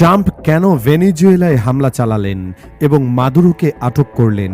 Trump কেন ভেনিজুয়েলায় হামলা চালালেন এবং মাদুরোকে আটক করলেন?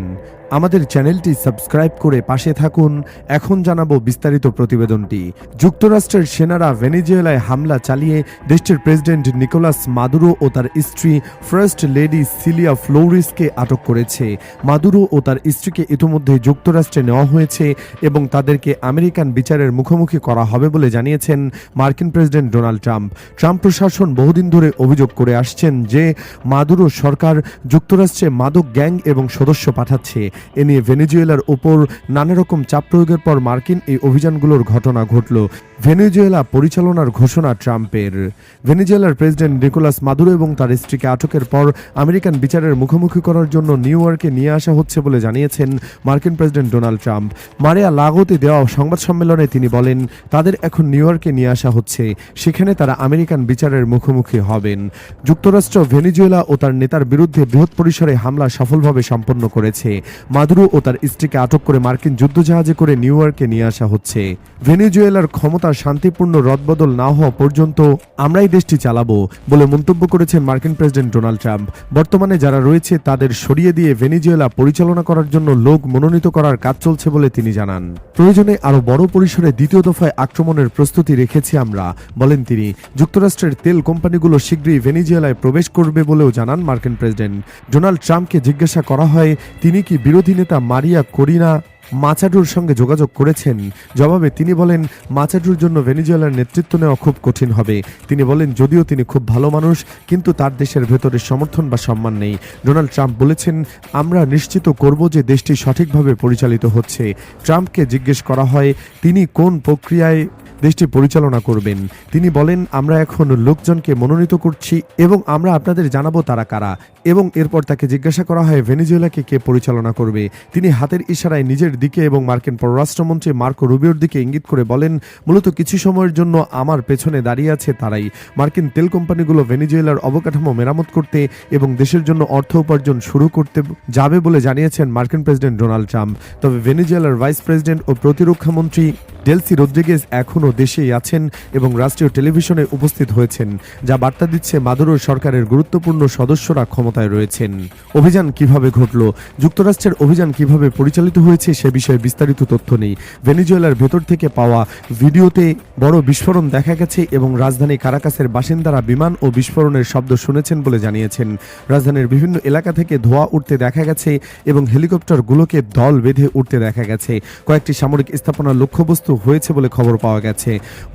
আমাদের চ্যানেলটি সাবস্ক্রাইব করে পাশে থাকুন। এখন জানাব বিস্তারিত প্রতিবেদনটি। যুক্তরাষ্ট্রের সেনারা ভেনিজুয়েলায় হামলা চালিয়ে দেশটির প্রেসিডেন্ট নিকোলাস মাদুরো ও তার স্ত্রী ফার্স্ট লেডি সিলিয়া ফ্লোরিসকে আটক করেছে। মাদুরো ও তার স্ত্রীকে ইতিমধ্যে যুক্তরাষ্ট্রে নেওয়া হয়েছে এবং তাদেরকে আমেরিকান বিচারের মুখোমুখি করা হবে বলে জানিয়েছেন মার্কিন প্রেসিডেন্ট ডোনাল্ড ট্রাম্প। ট্রাম্প প্রশাসন বহুদিন ধরে অভিযোগ করে আসছেন যে মাদুরো সরকার যুক্তরাষ্ট্রে মাদক গ্যাং এবং সদস্য পাঠাচ্ছে। এ নিয়ে ভেনেজুয়েলার ওপর নানা রকম চাপ প্রয়োগের পর মার্কিন এই অভিযানগুলোর ঘটনা ঘটল। ভেনেজুয়েলা পরিচালনার ঘোষণা ট্রাম্পের। ভেনেজুয়েলার প্রেসিডেন্ট নিকোলাস মাদুরো এবং তার স্ত্রীকে আটকের পর আমেরিকান বিচারের মুখোমুখি করার জন্য নিউ ইয়র্কে নিয়ে আসা হচ্ছে বলে জানিয়েছেন মার্কিন প্রেসিডেন্ট ডোনাল্ড ট্রাম্প। মারিয়া লাগোতে দেওয়া সংবাদ সম্মেলনে তিনি বলেন, তাদের এখন নিউ ইয়র্কে নিয়ে আসা হচ্ছে। সেখানে তারা আমেরিকান বিচারের মুখোমুখি হবেন। যুক্তরাষ্ট্র, ভেনেজুয়েলা ও তার নেতার বিরুদ্ধে বৃহৎ পরিসরে হামলা সফলভাবে সম্পন্ন করেছে। মাদুরো ও তার স্ত্রীকে আটক করে মার্কিন যুদ্ধজাহাজে করে নিউ ইয়র্কে নিয়ে আসা হচ্ছে। ভেনেজুয়েলার ক্ষমতা শান্তিপূর্ণ রদবদল না হওয়া পর্যন্ত আমরাই দেশটি চালাবো বলে মন্তব্য করেছেন মার্কিন প্রেসিডেন্ট ডোনাল্ড ট্রাম্প। বর্তমানে যারা রয়েছে, তাদের সরিয়ে দিয়ে ভেনেজুয়েলা পরিচালনা করার জন্য লোক মনোনীত করার কাজ চলছে বলে তিনি জানান। প্রয়োজনে আরও বড় পরিসরে দ্বিতীয় দফায় আক্রমণের প্রস্তুতি রেখেছি আমরা, বলেন তিনি। যুক্তরাষ্ট্রের তেল কোম্পানিগুলো শীঘ্রই ভেনেজুয়েলায় প্রবেশ করবে বলেও জানান মার্কিন প্রেসিডেন্ট। ডোনাল্ড ট্রাম্পকে জিজ্ঞাসা করা হয়, তিনি কি বিরোধী নেতা মারিয়া করিনা মাচাডুর সঙ্গে যোগাযোগ করেছেন। জবাবে তিনি বলেন, মাচাডুর জন্য ভেনিজুয়েলার নেতৃত্ব নেওয়া খুব কঠিন হবে। তিনি বলেন, যদিও তিনি খুব ভালো মানুষ, কিন্তু তার দেশের ভেতরে সমর্থন বা সম্মান নেই। ডোনাল্ড ট্রাম্প বলেছেন, আমরা নিশ্চিত করব যে দেশটি সঠিকভাবে পরিচালিত হচ্ছে। ট্রাম্পকে জিজ্ঞেস করা হয়, তিনি কোন প্রক্রিয়ায় দেশটি পরিচালনা করবেন। তিনি বলেন, আমরা এখন লোকজনকে মনোনীত করছি এবং আমরা আপনাদের জানাব তারা কারা এবং এরপর তাকে জিজ্ঞাসা করা হয়, ভেনিজুয়েলাকে কে পরিচালনা করবে? তিনি হাতের ইশারায় নিজের দিকে এবং মার্কিন পররাষ্ট্রমন্ত্রী মার্কো রুবিওর দিকে ইঙ্গিত করে বলেন, মূলত কিছু সময়ের জন্য আমার পেছনে দাঁড়িয়ে আছে তারাই। মার্কিন তেল কোম্পানিগুলো ভেনিজুয়েলার অবকাঠামো মেরামত করতে এবং দেশের জন্য অর্থ উপার্জন শুরু করতে যাবে বলে জানিয়েছেন মার্কিন প্রেসিডেন্ট ডোনাল্ড ট্রাম্প। তবে ভেনিজুয়েলার ভাইস প্রেসিডেন্ট ও প্রতিরক্ষা মন্ত্রী ডেলসি রদ্রিগেজ এখনও দেশেই আছেন এবং রাষ্ট্রীয় টেলিভিশনে উপস্থিত হয়েছেন, যা বার্তা দিচ্ছে মাদুরো সরকারের গুরুত্বপূর্ণ সদস্যরা ক্ষমতায় রয়েছেন। অভিযান কীভাবে ঘটল, যুক্তরাষ্ট্রের অভিযান কীভাবে পরিচালিত হয়েছে সে বিষয়ে বিস্তারিত তথ্য নেই। ভেনিজুয়েলার ভেতর থেকে পাওয়া ভিডিওতে বড় বিস্ফোরণ দেখা গেছে এবং রাজধানী কারাকাসের বাসিন্দারা বিমান ও বিস্ফোরণের শব্দ শুনেছেন বলে জানিয়েছেন। রাজধানীর বিভিন্ন এলাকা থেকে ধোঁয়া উঠতে দেখা গেছে এবং হেলিকপ্টারগুলোকে দল বেঁধে উঠতে দেখা গেছে। কয়েকটি সামরিক স্থাপনার লক্ষ্যবস্তু হয়েছে বলে খবর পাওয়া গেছে।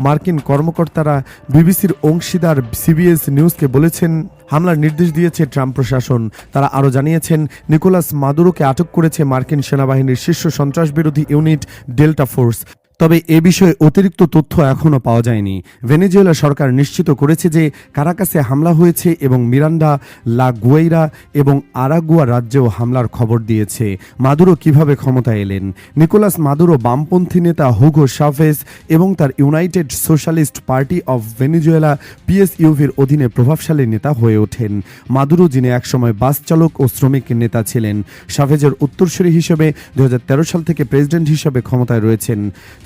মার্কিন কর্মকর্তারা বিবিসির অংশীদার সিবিএস নিউজকে বলেছেন, হামলার নির্দেশ দিয়েছে ট্রাম্প প্রশাসন। তারা আরও জানিয়েছেন, নিকোলাস মাদুরোকে আটক করেছে মার্কিন সেনাবাহিনীর শীর্ষ সন্ত্রাসবিরোধী ইউনিট ডেল্টা ফোর্স। তবে এ বিষয়ে অতিরিক্ত তথ্য এখনও পাওয়া যায়নি। ভেনেজুয়েলা সরকার নিশ্চিত করেছে যে কারাকাসে হামলা হয়েছে এবং মিরান্ডা, লা গুয়েইরা এবং আরাগুয়া রাজ্যেও হামলার খবর দিয়েছে। মাদুরো কীভাবে ক্ষমতায় এলেন? নিকোলাস মাদুরো বামপন্থী নেতা হুগো শাভেজ এবং তার United Socialist Party of Venezuela পিএসইউভির অধীনে প্রভাবশালী নেতা হয়ে ওঠেন। মাদুরো যিনি একসময় বাস চালক ও শ্রমিক নেতা ছিলেন, শাভেজের উত্তরসূরি হিসেবে দু হাজার তেরো সাল থেকে প্রেসিডেন্ট হিসেবে ক্ষমতায় রয়েছেন।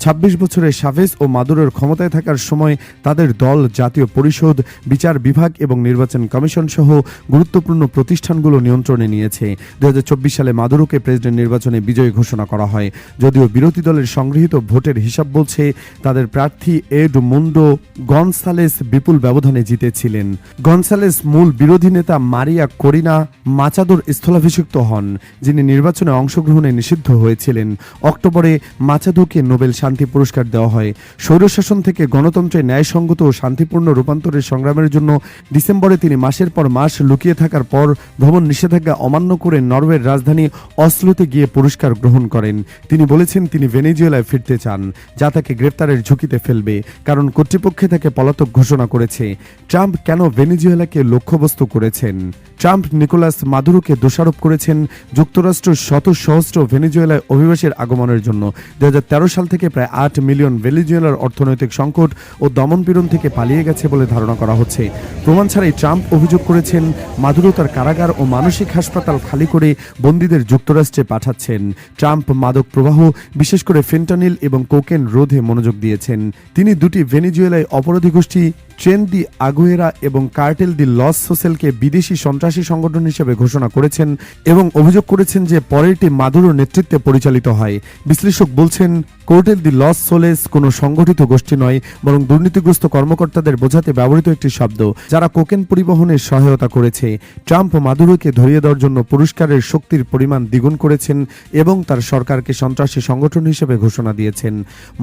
ছাব্বিশ বছরের শাভেজ ও মাদুরোর ক্ষমতায় থাকার সময় তাদের দল, জাতীয় পরিষদ, বিচার বিভাগ এবং নির্বাচন কমিশন সহ গুরুত্বপূর্ণ প্রতিষ্ঠানগুলো নিয়ন্ত্রণে নিয়েছে। দু হাজার চব্বিশ সালে মাদুরোকে প্রেসিডেন্ট নির্বাচনে বিজয়ী ঘোষণা করা হয়। যদিও বিরোধী দলের সংগৃহীত ভোটের হিসাব বলছে, তাদের প্রার্থী এড মুন্ডো গনসালেস বিপুল ব্যবধানে জিতেছিলেন। গনসালেস মূল বিরোধী নেতা মারিয়া করিনা মাচাদোর স্থলাভিষিক্ত হন, যিনি নির্বাচনে অংশগ্রহণে নিষিদ্ধ হয়েছিলেন। অক্টোবরে মাচাদোকে নোবেল শান্তি পুরস্কার দেওয়া হয়। স্বৈরশাসন থেকে গণতন্ত্রে ন্যায়সঙ্গত ও শান্তিপূর্ণ রূপান্তরের সংগ্রামের জন্য ডিসেম্বরে তিনি মাসের পর মাস লুকিয়ে থাকার পর ভ্রমণ নিষেধাজ্ঞা অমান্য করে নরওয়ের রাজধানী অসলোতে গিয়ে পুরস্কার গ্রহণ করেন। তিনি বলেছেন তিনি ভেনেজুয়েলায় ফিরতে চান, যা তাকে গ্রেপ্তারের ঝুঁকিতে ফেলবে, কারণ কর্তৃপক্ষে তাকে পলাতক ঘোষণা করেছে। ট্রাম্প কেন ভেনেজুয়েলাকে লক্ষ্যবস্তু করেছেন? ট্রাম্প নিকোলাস মাদুরোকে দোষারোপ করেছেন যুক্তরাষ্ট্র শত সহস্র ভেনেজুয়েলায় অভিবাসীর আগমনের জন্য। দুহাজার তেরো সাল থেকে প্রায় আট মিলিয়ন ভেলিজুয়েলার অর্থনৈতিক সংকট ও দমনপীড়ন থেকে পালিয়ে গেছে বলে ধারণা করা হচ্ছে। প্রমাণ ছাড়াই ট্রাম্প অভিযোগ করেছেন, মাদুরো তার কারাগার ও মানসিক হাসপাতাল খালি করে বন্দীদের যুক্তরাষ্ট্রে পাঠাচ্ছেন। ট্রাম্প মাদক প্রবাহ, বিশেষ করে ফেন্টানিল এবং কোকেন রোধে মনোযোগ দিয়েছেন। তিনি দুটি ভেনিজুয়েলায় অপরাধী গোষ্ঠী ট্রেন দি আগুয়েরা এবং কার্টেল দি লস সোসেলকে বিদেশি সন্ত্রাসী সংগঠন হিসেবে ঘোষণা করেছেন এবং অভিযোগ করেছেন যে পরেরটি মাদুরোর নেতৃত্বে পরিচালিত হয়। বিশ্লেষক বলছেন, কোর্টেল দি লস সোলেস কোনো সংগঠিত গোষ্ঠী নয়, বরং দুর্নীতিগ্রস্ত কর্মকর্তাদের বোঝাতে ব্যবহৃত একটি শব্দ, যারা কোকেন পরিবহনের সহায়তা করেছে। ট্রাম্প মাদুরোকে ধরিয়ে দেওয়ার জন্য পুরস্কারের শক্তির পরিমাণ দ্বিগুণ করেছেন এবং তার সরকারকে সন্ত্রাসী সংগঠন হিসেবে ঘোষণা দিয়েছেন।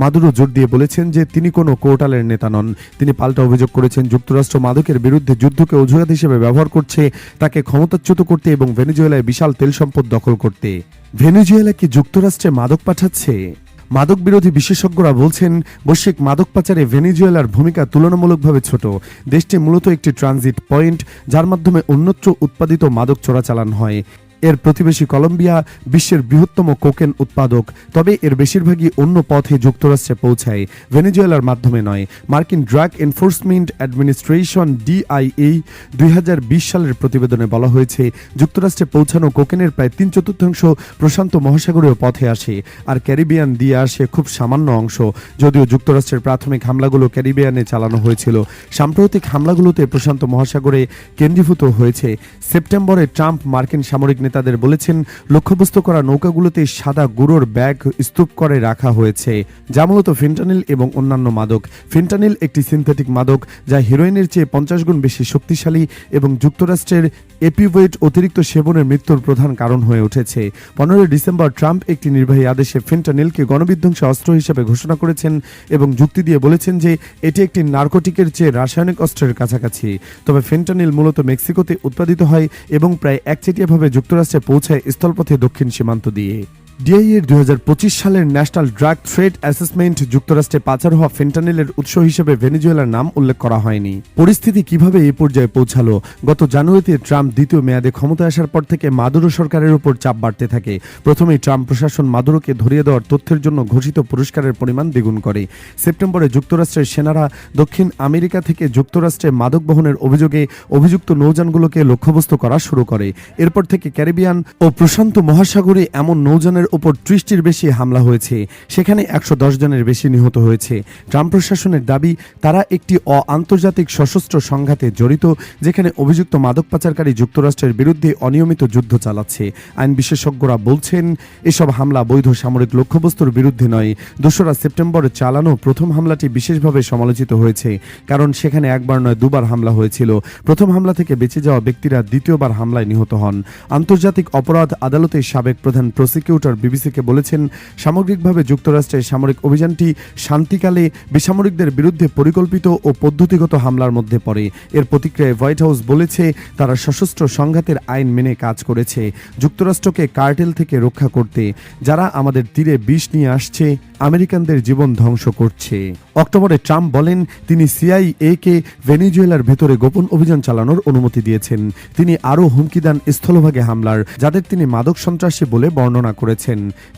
মাদুরো জোর দিয়ে বলেছেন যে তিনি কোনো কোর্টালের নেতা নন, তিনি পাল্টা অভিযোগ করেছেন, যুক্তরাষ্ট্র মাদকের বিরুদ্ধে যুদ্ধকে অজুহাত হিসেবে ব্যবহার করছে, তাকে ক্ষমতাচ্যুত করতে এবং ভেনেজুয়েলায় বিশাল তেল সম্পদ দখল করতে। ভেনেজুয়েলা কি যুক্তরাষ্ট্রে মাদক পাঠাচ্ছে? মাদক বিরোধী বিশেষজ্ঞরা বলছেন, বৈশ্বিক মাদক পাচারে ভেনেজুয়েলার ভূমিকা তুলনামূলকভাবে ছোট। দেশটি মূলত একটি ট্রানজিট পয়েন্ট, যার মাধ্যমে অন্যত্র উৎপাদিত মাদক চোরাচালান হয়। এর প্রতিবেশী কলম্বিয়া বিশ্বের বৃহত্তম কোকেন উৎপাদক। তবে এর বেশিরভাগই অন্য পথে যুক্তরাষ্ট্রে পৌঁছায়। ভেনেজুয়েলার মাধ্যমে নয়। মার্কিন ড্রাগ এনফোর্সমেন্ট অ্যাডমিনিস্ট্রেশন ডিআইএ দুই হাজার বিশ সালের প্রতিবেদনে বলা হয়েছে, যুক্তরাষ্ট্রে পৌঁছানো কোকেনের প্রায় তিন চতুর্থাংশ প্রশান্ত মহাসাগরীয় পথে আসে আর ক্যারিবিয়ান দিয়ে আসে খুব সামান্য অংশ। যদিও যুক্তরাষ্ট্রের প্রাথমিক হামলাগুলো ক্যারিবিয়ানে চালানো হয়েছিল, সাম্প্রতিক হামলাগুলোতে প্রশান্ত মহাসাগরে কেন্দ্রীভূত হয়েছে। সেপ্টেম্বরে ট্রাম্প মার্কিন সামরিক নেতাদের বলেছেন, লক্ষ্যবস্তু করা নৌকাগুলোতে সাদা গুঁড়োর ব্যাগ স্তূপ করে রাখা হয়েছে, যা মূলত ফেন্টানিল এবং অন্যান্য মাদক। ফেন্টানিল একটি সিনথেটিক মাদক, যা হিরোইনের চেয়ে পঞ্চাশ গুণ বেশি শক্তিশালী এবং যুক্তরাষ্ট্রের এপিওয়েট অতিরিক্ত সেবনের মৃত্যুর প্রধান কারণ হয়ে উঠেছে। পনেরোই ডিসেম্বর ট্রাম্প একটি নির্বাহী আদেশে ফেন্টানিলকে গণবিধ্বংসী অস্ত্র হিসেবে ঘোষণা করেছেন এবং যুক্তি দিয়ে বলেছেন যে, এটি একটি নার্কোটিকের চেয়ে রাসায়নিক অস্ত্রের কাছাকাছি। তবে ফেন্টানিল মূলত মেক্সিকোতে উৎপাদিত হয় এবং প্রায় একচেটিয়াভাবে যুক্তরাষ্ট্রে পৌঁছায় স্থলপথে দক্ষিণ সীমান্ত দিয়ে। ডিআই এর দুই সালের ন্যাশনাল ড্রাগ থ্রেড অ্যাসেসমেন্ট যুক্তরাষ্ট্রে পাচার হওয়া ফেন্টানিলের উৎস হিসেবে ভেনেজুয়েলার নাম উল্লেখ করা হয়নি। পরিস্থিতি কীভাবে এই পর্যায়ে পৌঁছালো? গত জানুয়ারিতে ট্রাম্প দ্বিতীয় মেয়াদে ক্ষমতায় আসার পর থেকে মাদুরো সরকারের উপর চাপ বাড়তে থাকে। প্রথমেই ট্রাম্প প্রশাসন মাদুরোকে ধরিয়ে দেওয়ার তথ্যের জন্য ঘোষিত পুরস্কারের পরিমাণ দ্বিগুণ করে। সেপ্টেম্বরে যুক্তরাষ্ট্রের সেনারা দক্ষিণ আমেরিকা থেকে যুক্তরাষ্ট্রে মাদক বহনের অভিযোগে অভিযুক্ত নৌযানগুলোকে লক্ষ্যবস্তু করা শুরু করে। এরপর থেকে ক্যারিবিয়ান ও প্রশান্ত মহাসাগরে এমন নৌযানের উপর ত্রিশটির বেশি হামলা হয়েছে, সেখানে একশো দশ জনের বেশি নিহত হয়েছে। ট্রাম্প প্রশাসনের দাবি, তারা একটি অ আন্তর্জাতিক সশস্ত্র সংঘাতে জড়িত, যেখানে অভিযুক্ত মাদক পাচারকারী যুক্তরাষ্ট্রের বিরুদ্ধে অনিয়মিত যুদ্ধ চালাচ্ছে। আইন বিশেষজ্ঞরা বলছেন, এসব হামলা বৈধ সামরিক লক্ষ্যবস্তুর বিরুদ্ধে নয়। দোসরা সেপ্টেম্বরে চালানো প্রথম হামলাটি বিশেষভাবে সমালোচিত হয়েছে, কারণ সেখানে একবার নয়, দুবার হামলা হয়েছিল। প্রথম হামলা থেকে বেঁচে যাওয়া ব্যক্তিরা দ্বিতীয়বার হামলায় নিহত হন। আন্তর্জাতিক অপরাধ আদালতের সাবেক প্রধান প্রসিকিউটর বিবিসিকে বলেছেন, সামগ্রিকভাবে যুক্তরাষ্ট্রের সামরিক অভিযানটি শান্তিকালে বেসামরিকদের বিরুদ্ধে পরিকল্পিত ও পদ্ধতিগত হামলার মধ্যে পড়ে। এর প্রতিক্রিয়ায় হোয়াইট হাউস বলেছে, তারা সশস্ত্র সংঘাতের আইন মেনে কাজ করেছে, যুক্তরাষ্ট্রকে কার্টেল থেকে রক্ষা করতে। যারা আমাদের তীরে বিষ নিয়ে আসছে, আমেরিকানদের জীবন ধ্বংস করছে। অক্টোবরে ট্রাম্প বলেন, তিনি সিআইএ কে ভেনিজুয়েলার ভেতরে গোপন অভিযান চালানোর অনুমতি দিয়েছেন। তিনি আরও হুমকি দেন স্থলভাগে হামলার, যাদের তিনি মাদক সন্ত্রাসী বলে বর্ণনা করেছেন।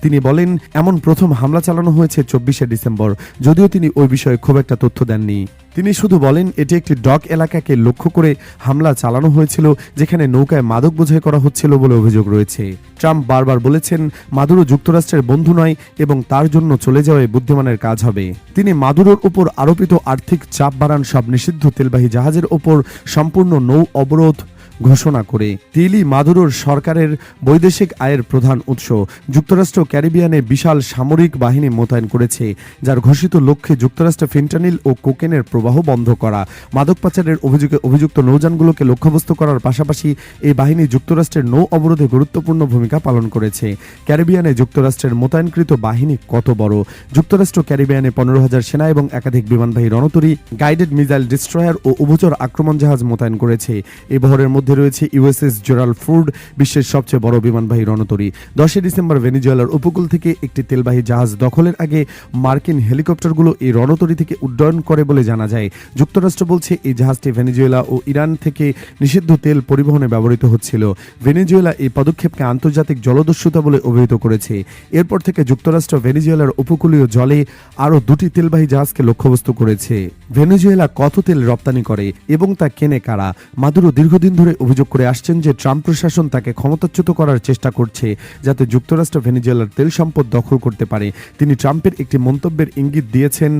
তিনি বলেন, এমন প্রথম হামলা চালানো হয়েছে চব্বিশে ডিসেম্বর, যদিও তিনি ওই বিষয়ে খুব একটা তথ্য দেননি। তিনি শুধু বলেন, এটি একটি ডক এলাকাকে লক্ষ্য করে হামলা চালানো হয়েছিল, যেখানে নৌকায় মাদক বোঝাই করা হচ্ছিল বলে অভিযোগ রয়েছে। ট্রাম্প বারবার বলেছেন মাদুরো যুক্তরাষ্ট্রের বন্ধু নয় এবং তার জন্য চলে যাওয়ায় বুদ্ধিমানের কাজ হবে। তিনি, মাদুরোর উপর আরোপিত আর্থিক চাপ বাড়ান সব নিষিদ্ধ তেলবাহী জাহাজের ওপর সম্পূর্ণ নৌ অবরোধ ঘোষণা করে। তিলি মাদুরোর সরকারের বৈদেশিক আয়ের প্রধান উৎস। যুক্তরাষ্ট্র ক্যারিবিয়ানে বিশাল সামরিক বাহিনী মোতায়েন করেছে, যার ঘোষিত লক্ষ্যে যুক্তরাষ্ট্র ফেন্টানিল ও কোকেনের প্রবাহ বন্ধ করা। মাদক পাচারের অভিযোগে অভিযুক্ত নৌযানগুলোকে লক্ষ্যবস্তু করার পাশাপাশি এই বাহিনী যুক্তরাষ্ট্রের নৌ অবরোধে গুরুত্বপূর্ণ ভূমিকা পালন করেছে। ক্যারিবিয়ানে যুক্তরাষ্ট্রের মোতায়েনকৃত বাহিনী কত বড়? যুক্তরাষ্ট্র ক্যারিবিয়ানে পনেরো হাজার সেনা এবং একাধিক বিমানবাহী রণতরী, গাইডেড মিসাইল ডিস্ট্রয়ার ও উভচর আক্রমণ জাহাজ মোতায়েন করেছে। এই বহরের মধ্যে রয়েছে ইউএসএস জেরাল ফুড বিশ্বের সবচেয়ে বড় বিমানবাহী রণতরী। দশই ডিসেম্বর ভেনিজুয়েলার উপকূল থেকে একটি তেলবাহী জাহাজ দখলের আগে মার্কিন হেলিকপ্টারগুলো এই রণতরী থেকে উড্ডয়ন করে বলে জানা যায়। যুক্তরাষ্ট্র বলছে এই জাহাজটি ভেনিজুয়েলা ও ইরান থেকে নিষিদ্ধ তেল পরিবহনে ব্যবহৃত হচ্ছিল। ভেনিজুয়েলা এই পদক্ষেপকে আন্তর্জাতিক জলদস্যুতা বলে অভিহিত করেছে। এরপর থেকে যুক্তরাষ্ট্র ভেনিজুয়েলার উপকূলীয় জলে আরও দুটি তেলবাহী জাহাজকে লক্ষ্যবস্তু করেছে। ভেনেজুয়েলা কত তেল রপ্তানি করে এবং তা কেনে কারা? মাদুরো দীর্ঘদিন ধরে অভিযোগ করে আসছেন যে ট্রাম্প প্রশাসন তাকে ক্ষমতাচ্যুত করার চেষ্টা করছে যাতে যুক্তরাষ্ট্র ভেনিজুয়েলার তেল সম্পদ দখল করতে পারে। তিনি ট্রাম্পের একটি মন্তব্যের ইঙ্গিত দিয়েছেন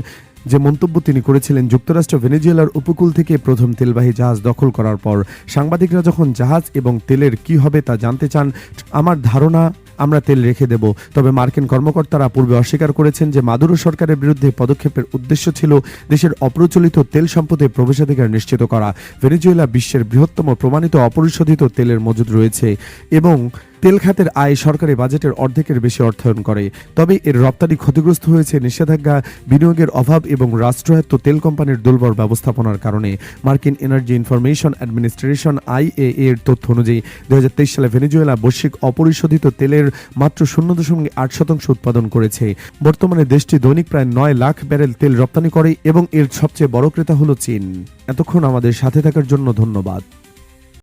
যে মন্তব্য তিনি করেছিলেন যুক্তরাষ্ট্র ভেনেজুয়েলার উপকূল থেকে প্রথম তেলবাহী জাহাজ দখল করার পর। সাংবাদিকরা যখন জাহাজ এবং তেলের কি হবে তা জানতে চান, আমার ধারণা আমরা তেল রেখে দেব। তবে মার্কিন কর্মকর্তারা পূর্বে অস্বীকার করেছেন যে মাদুরো সরকারের বিরুদ্ধে পদক্ষেপের উদ্দেশ্য ছিল দেশের অপ্রচলিত তেল সম্পদে প্রবেশাধিকার নিশ্চিত করা। ভেনেজুয়েলা বিশ্বের বৃহত্তম প্রমাণিত অপরিশোধিত তেলের মজুদ রয়েছে এবং তেল খাতের আয় সরকারি বাজেটের অর্ধেকের বেশি অর্থায়ন করে। তবে এর রপ্তানি ক্ষতিগ্রস্ত হয়েছে নিষেধাজ্ঞা, বিনিয়োগের অভাব এবং রাষ্ট্রায়ত্ত তেল কোম্পানির দুর্বল ব্যবস্থাপনার কারণে। মার্কিন এনার্জি ইনফরমেশন অ্যাডমিনিস্ট্রেশন আইএএ এর তথ্য অনুযায়ী দু হাজার তেইশ সালে ভেনেজুয়েলা বৈশ্বিক অপরিশোধিত তেলের মাত্র শূন্য দশমিক আট শতাংশ উৎপাদন করেছে। বর্তমানে দেশটি দৈনিক প্রায় নয় লাখ ব্যারেল তেল রপ্তানি করে এবং এর সবচেয়ে বড় ক্রেতা হলো চীন। এতক্ষণ আমাদের সাথে থাকার জন্য ধন্যবাদ।